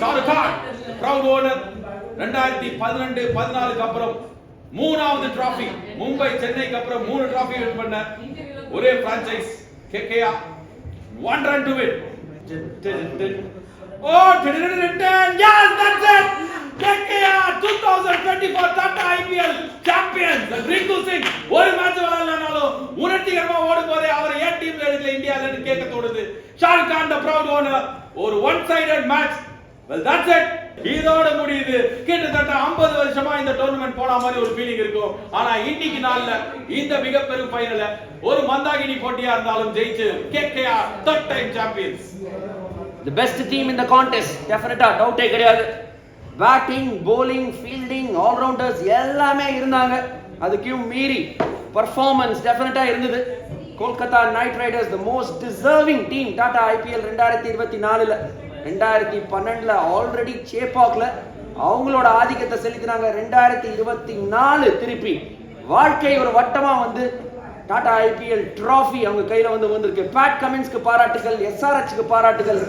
Shahrukh proud owner ரெண்டாயிரத்தி பதினெண்டு பதினாலுக்கு அப்புறம் மூணாவது டிராஃபி மும்பை சென்னைக்கு அப்புறம் மூணு டிராஃபி வின் பண்ண ஒரே franchise கேகேயா one run to win oh yes that's it. KKR 2024 Tata IPL champions Rinku Singh ஒரு மேட்ச் விளையாடலனாலும் உணர்ச்சிகரமா ஓடும் போதே அவர் ஏன் டீம்ல எடுக்கல இந்தியால கேட்க தோணுது. Shah Rukh Khan the proud owner ஒரு one sided match well that's it இதோட முடியுது. கிட்டத்தட்ட 50 வருஷமா இந்த டோர்னமெண்ட் போன மாதிரி ஒரு ஃபீலிங் இருக்கும். ஆனா இன்னைக்கு நாள்ல இந்த மிகப்பெரும் பெரும் ஃபைனல ஒரு மந்தாகினி போட்டியா இருந்தாலும் ஜெயிச்சு KKR third time champions the best team இந்த கான்டெஸ்ட் டெஃபினட்டா டவுட்டே கிடையாது. பேட்டிங் போலிங் ஃபீல்டிங் ஆல்ரவுண்டர்ஸ் எல்லாமே இருந்தாங்க. அதுக்கும் மீறி பர்ஃபார்மன்ஸ் டெஃபினட்டா இருந்தது. Kolkata Knight Riders the most deserving team Tata IPL ரெண்டாயிரத்தி இருபத்தி நாலுல. ரெண்டாயிரத்தி பன்னெண்டுல ஆல்ரெடி சேப்பாக்ல அவங்களோட ஆதிக்கத்தை செலுத்தினாங்க. ரெண்டாயிரத்தி இருபத்தி நாலு திருப்பி வாழ்க்கை ஒரு வட்டமா வந்து டாடா ஐபிஎல் ட்ராஃபி அவங்க கையில வந்து வந்திருக்கு பேட் கமின்ஸ்க்கு பாராட்டுகள் எஸ்ஆர்ஹெச்க்கு பாராட்டுகள்.